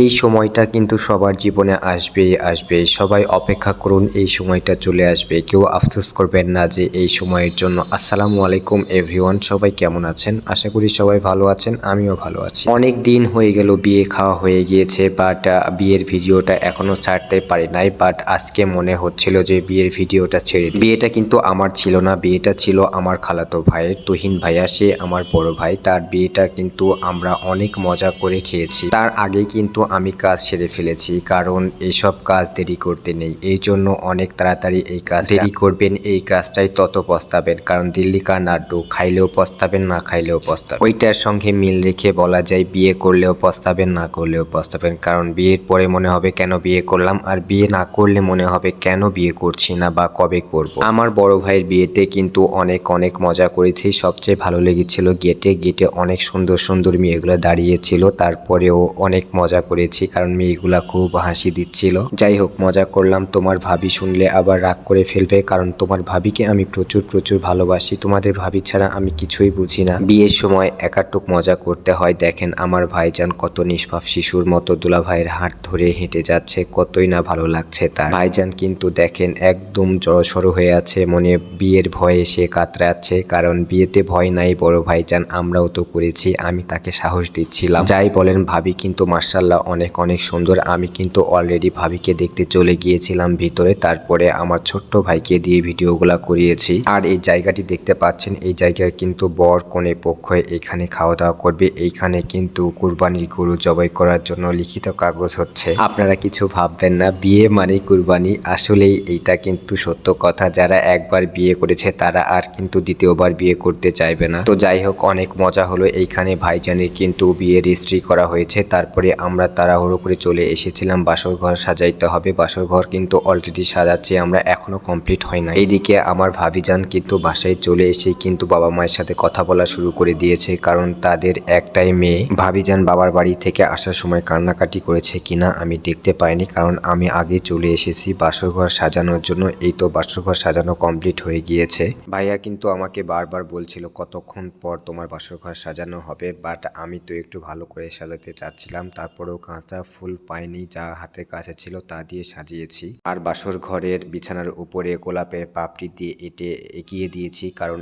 এই সময়টা কিন্তু সবার জীবনে আসবেই আসবে সবাই অপেক্ষা করুন, এই সময়টা চলে আসবে। কেউ আফসোস করবেন না যে এই সময়ের জন্য। আসসালামু আলাইকুম এভরিওয়ান সবাই কেমন আছেন? আশা করি সবাই ভালো আছেন, আমিও ভালো আছি। অনেক দিন হয়ে গেল, বিয়ে খাওয়া হয়ে গিয়েছে বাট বিয়ের ভিডিওটা এখনও ছাড়তে পারি নাই বাট আজকে মনে হচ্ছিল যে বিয়ের ভিডিওটা ছেড়ে। বিয়েটা কিন্তু আমার ছিল না, বিয়েটা ছিল আমার খালাতো ভাইয়ের, তুহিন ভাইয়া। সে আমার বড় ভাই, তার বিয়েটা কিন্তু আমরা অনেক মজা করে খেয়েছি। তার আগে কিন্তু আমি কাজ সেরে ফেলেছি কারণ এইসব কাজ দেরি করতে নেই। এই জন্য অনেক তাড়াতাড়ি এই কাজ দেরি করবেন এই কাজটাই তত পস্তাবেন কারণ দিল্লি কা নাড্ডু খাইলেও পস্তাবেন না খাইলেও পস্তাবেন। ওইটার সঙ্গে মিল রেখে বলা যায় বিয়ে করলেও পস্তাবেন না করলেও পস্তাবেন কারণ বিয়ের পরে মনে হবে কেন বিয়ে করলাম আর বিয়ে না করলে মনে হবে কেন বিয়ে করছি না বা কবে করব। আমার বড় ভাইয়ের বিয়েতে কিন্তু অনেক অনেক মজা করেছি সবচেয়ে ভালো লেগেছিল গেটে গেটে অনেক সুন্দর সুন্দর মেয়েগুলো দাঁড়িয়েছিল তারপরেও অনেক মজা করেছি, কারণ মেয়েগুলা খুব হাসি দিচ্ছিল। যাই হোক মজা করলাম। তোমার ভাবি শুনলে আবার রাগ করে ফেলবে, কারণ তোমার ভাবিকে আমি প্রচুর প্রচুর ভালোবাসি। তোমাদের ভাবি ছাড়া আমি কিছুই বুঝি না। বিয়ের সময় একাটুক মজা করতে হয়। দেখেন, আমার ভাইজান কত নিষ্পাপ শিশুর মতো দুলা ভাইয়ের হাত ধরে হেঁটে যাচ্ছে, কতই না ভালো লাগছে তার। ভাইজান কিন্তু দেখেন, একদম জড়সড় হয়ে আছে, মনে বিয়ের ভয়ে সে কাতরাচ্ছে, কারণ বিয়েতে ভয় নাই, বড় ভাইজান, আমরাও তো করেছি, আমি তাকে সাহস দিচ্ছিলাম। যাই বলেন, ভাবি কিন্তু মার্শাল্লাহ অনেক অনেক সুন্দর। আমি কিন্তু অলরেডি ভাবিকে দেখতে চলে গিয়েছিলাম ভিতরে। তারপরে আমার ছোট্ট ভাইকে দিয়ে ভিডিওগুলা করিয়েছি। আর এই জায়গাটি দেখতে পাচ্ছেন, এই জায়গায় কিন্তু বর কোণে পক্ষ এখানে খাওয়া দাওয়া করবে। এইখানে কিন্তু কুরবানির গরু জবাই করার জন্য লিখিত কাগজ হচ্ছে। আপনারা কিছু ভাববেন না, বিয়ে মানে কুরবানি। আসলেই এইটা কিন্তু সত্য কথা। যারা একবার বিয়ে করেছে, তারা আর কিন্তু দ্বিতীয়বার বিয়ে করতে চাইবে না। তো যাই হোক, অনেক মজা হলো। এইখানে ভাইজানের কিন্তু বিয়ের রেজিস্ট্রি করা হয়েছে। তারপরে আমরা তাড়াহুড়ো করে চলে এসেছিলাম বাসর ঘর সাজাইতে হবে। বাসর ঘর কিন্তু অলরেডি সাজাচ্ছি, আমরা এখনও কমপ্লিট হয় না এইদিকে আমার ভাবিজান কিন্তু বাসায় চলে এসে কিন্তু বাবা মায়ের সাথে কথা বলা শুরু করে দিয়েছে, কারণ তাদের একটাই মেয়ে। ভাবিজান বাবার বাড়ি থেকে আসার সময় কান্নাকাটি করেছে কিনা আমি দেখতে পাইনি, কারণ আমি আগে চলে এসেছি বাসর ঘর সাজানোর জন্য। এই তো বাসর ঘর সাজানো কমপ্লিট হয়ে গিয়েছে। ভাইয়া কিন্তু আমাকে বারবার বলছিল, কতক্ষণ পর তোমার বাসর ঘর সাজানো হবে? বাট আমি তো একটু ভালো করে সাজাতে চাচ্ছিলাম, তারপরেও কাঁচা ফুল পাইনি যা হাতে কাছে ছিল তা দিয়ে সাজিয়েছি। আর বাসর ঘরের বিছানার উপরে গোলাপের পাপড়ি দিয়ে এটে এগিয়ে দিয়েছি কারণ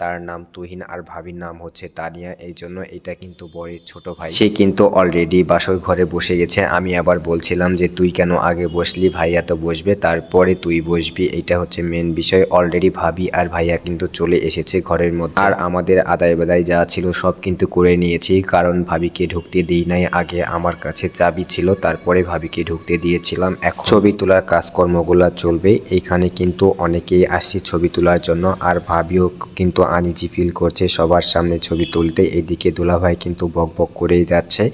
তার নাম তুহিন আর ভাবির নাম হচ্ছে তানিয়া। এই জন্য এটা কিন্তু বরের ছোট ভাই। সে কিন্তু অলরেডি বাসর ঘরে বসে গেছে। আমি আবার বলছিলাম যে, তুই কেন আগে বসলি? ভাইয়া তো বসবে, তারপরে তুই বসবি। এটা হচ্ছে মেন বিষয়। অলরেডি ভাবি আর ভাইয়া কিন্তু চলে এসেছে ঘরের মধ্যে। আর আমাদের আদায় বাদায় যা ছিল সব কিন্তু করে নিয়েছি, কারণ ভাবিকে ঢুকতে দিই নাই আগে আমার কাছে চাবি ছিল, তারপরে ভাবিকে ঢুকতে দিয়েছিলাম। এখন ছবি তোলার কাজকর্মগুলো চলবে। এইখানে কিন্তু অনেকেই আসছে ছবি তোলার জন্য, আর ভাবিও কিন্তু আনিজি ফিল করছে সবার সামনে ছবি তুলতে। এদিকে দুলাভাই কিন্তু বক বক করেই যাচ্ছে,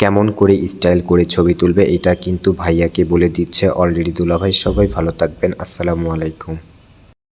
কেমন করে স্টাইল করে ছবি তুলবে এটা কিন্তু ভাইয়াকে বলে দিচ্ছে। অলরেডি দুলাভাই, সবাই ভালো থাকবেন। আসসালামু আলাইকুম।